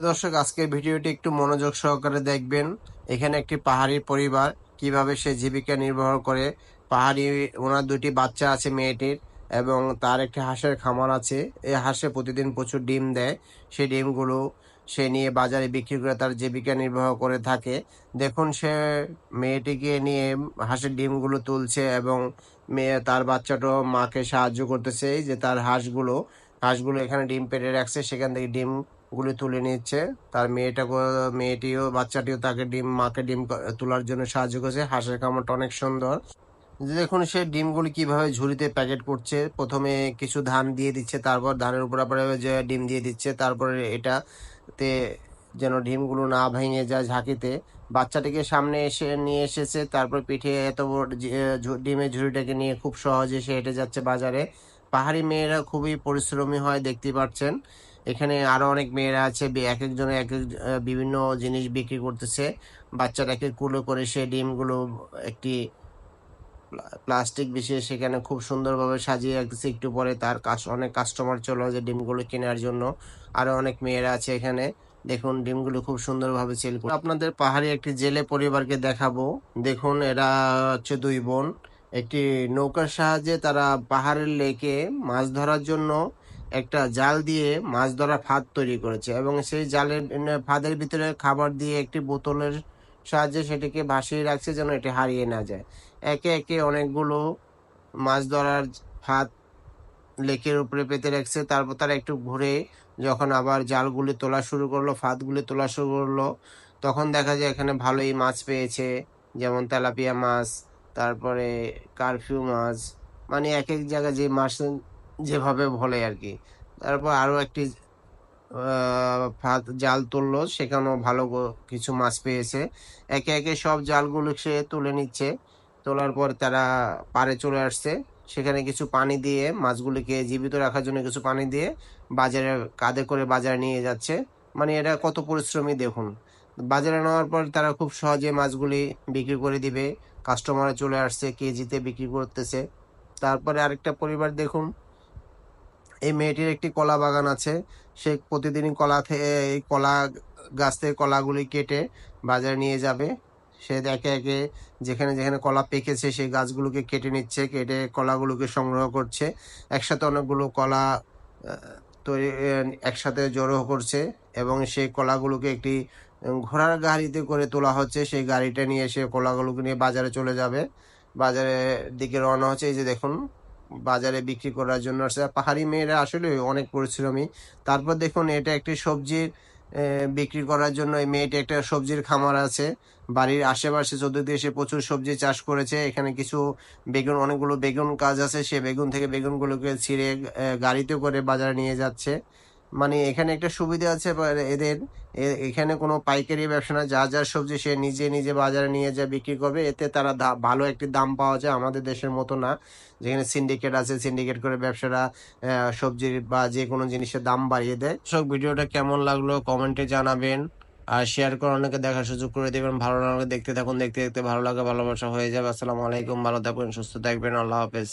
দর্শক, আজকের ভিডিওটি একটু মনোযোগ সহকারে দেখবেন। এখানে একটি পাহাড়ি পরিবার, কীভাবে সে জীবিকা নির্বাহ করে। পাহাড়ি, ওনার দুটি বাচ্চা আছে মেয়েটির এবং তার একটি হাঁসের খামার আছে। এই হাঁসে প্রতিদিন প্রচুর ডিম দেয়। সেই ডিমগুলো সে নিয়ে বাজারে বিক্রি করে তার জীবিকা নির্বাহ করে থাকে। দেখুন, সে মেয়েটিকে নিয়ে হাঁসের ডিমগুলো তুলছে এবং মেয়ে, তার বাচ্চাটাও মাকে সাহায্য করতেছে। যে তার হাঁসগুলো হাঁসগুলো এখানে ডিম পেটে রাখছে। সেখান থেকে ডিম গুলি তুলে নিচ্ছে। তার মেয়েটাকে মেয়েটিও, বাচ্চাটিও তাকে ডিম, মাকে ডিম তোলার জন্য সাহায্য করছে। হাঁসের কামড়টা অনেক সুন্দর। দেখুন, সে ডিমগুলি কীভাবে ঝুড়িতে প্যাকেট করছে। প্রথমে কিছু ধান দিয়ে দিচ্ছে, তারপর ধানের উপর যে ডিম দিয়ে দিচ্ছে, তারপরে এটাতে যেন ডিমগুলো না ভেঙে যায় ঝাঁকিতে। বাচ্চাটিকে সামনে এসে, নিয়ে এসেছে, তারপর পিঠে এত ডিমের ঝুড়িটাকে নিয়ে খুব সহজে সে হেঁটে যাচ্ছে বাজারে। পাহাড়ি মেয়েরা খুবই পরিশ্রমী হয়, দেখতে পাচ্ছেন। এখানে আরও অনেক মেয়েরা আছে এক একজনে এক এক বিভিন্ন জিনিস বিক্রি করতেছে। বাচ্চাটাকে কুলো করে সে ডিমগুলো একটি প্লাস্টিক বিছিয়ে সেখানে খুব সুন্দরভাবে সাজিয়ে রাখতেছে। একটু পরে তার কাজ অনেক কাস্টমার চলে আসে ডিমগুলো কেনার জন্য। আরও অনেক মেয়েরা আছে এখানে। দেখুন, ডিমগুলো খুব সুন্দরভাবে সেল করে আপনাদের পাহাড়ি একটি জেলে পরিবারকে দেখাবো। দেখুন, এরা হচ্ছে দুই বোন। একটি নৌকার সাহায্যে তারা পাহাড়ের লেকে মাছ ধরার জন্য একটা জাল দিয়ে মাছ ধরা ফাঁদ তৈরি করেছে এবং সেই জালের ফাঁদের ভিতরে খাবার দিয়ে একটি বোতলের সাহায্যে সেটিকে ভাসিয়ে রাখছে যেন এটি হারিয়ে না যায়। একে একে অনেকগুলো মাছ ধরার ফাঁদ লেকের উপরে পেতে রাখছে। তারপর তারা একটু ঘুরে যখন আবার জালগুলি তোলা শুরু করল, ফাঁদগুলি তোলা শুরু করল, তখন দেখা যায় এখানে ভালোই মাছ পেয়েছে, যেমন তেলাপিয়া মাছ, তারপরে কারফিউ মাছ মানে এক এক জায়গায় যে মাছ যেভাবে বলে আর কি তারপর আরও একটি জাল তুললো। সেখানেও ভালো কিছু মাছ পেয়েছে। একে একে সব জালগুলো সে তুলে নিচ্ছে। তোলার পর তারা পারে চলে আসছে। সেখানে কিছু পানি দিয়ে মাছগুলিকে জীবিত রাখার জন্য কিছু পানি দিয়ে বাজারে, কাঁধে করে বাজারে নিয়ে যাচ্ছে। মানে এটা কত পরিশ্রমী দেখুন। বাজারে নেওয়ার পর তারা খুব সহজে মাছগুলি বিক্রি করে দিবে। কাস্টমারে চলে আসছে, কেজিতে বিক্রি করতেছে। তারপরে আরেকটা পরিবার দেখুন। এই মেয়েটির একটি কলা বাগান আছে। সে প্রতিদিনই কলা থেকে, এই কলা গাছ থেকে কলাগুলি কেটে বাজারে নিয়ে যাবে। সে একে একে যেখানে যেখানে কলা পেকেছে, সেই গাছগুলোকে কেটে নিচ্ছে, কেটে কলাগুলোকে সংগ্রহ করছে। একসাথে অনেকগুলো কলা তৈরি, একসাথে জড়ো করছে এবং সেই কলাগুলোকে একটি ঘোড়ার গাড়িতে করে তোলা হচ্ছে। সেই গাড়িটা নিয়ে সে কলাগুলোকে নিয়ে বাজারে চলে যাবে। বাজারের দিকে রওনা হচ্ছে। এই যে দেখুন বাজারে বিক্রি করার জন্য আসছে পাহাড়ি মেয়েরা আসলে অনেক পরিশ্রমী। তারপর দেখুন, এটা একটি সবজির বিক্রি করার জন্য এই মেয়েটি একটা সবজির খামার আছে। বাড়ির আশেপাশে চতুর্দিকে প্রচুর সবজি চাষ করেছে। এখানে কিছু বেগুন, অনেকগুলো বেগুন কাজ আছে। সে বেগুন থেকে বেগুনগুলোকে ছিঁড়ে গাড়িতে করে বাজারে নিয়ে যাচ্ছে। মানে এখানে একটা সুবিধা আছে এদের এখানে কোনো পাইকারি ব্যবসা না, যা যা সবজি সে নিজে নিজে বাজারে নিয়ে যা বিক্রি করবে, এতে তারা ভালো একটি দাম পাওয়া যায় আমাদের দেশের মতো না। যেখানে সিন্ডিকেট আছে সিন্ডিকেট করে ব্যবসারা সবজির বা যে কোনো জিনিসের দাম বাড়িয়ে দেয়। সব ভিডিওটা কেমন লাগল কমেন্টে জানাবেন আর শেয়ার করে অনেকে দেখার সুযোগ করে দেবেন। ভালো লাগলে দেখতে থাকুন, দেখতে দেখতে ভালো লাগা, ভালোবাসা হয়ে যাবে। আসসালামু আলাইকুম, ভালো থাকবেন সুস্থ থাকবেন, আল্লাহ হাফেজ।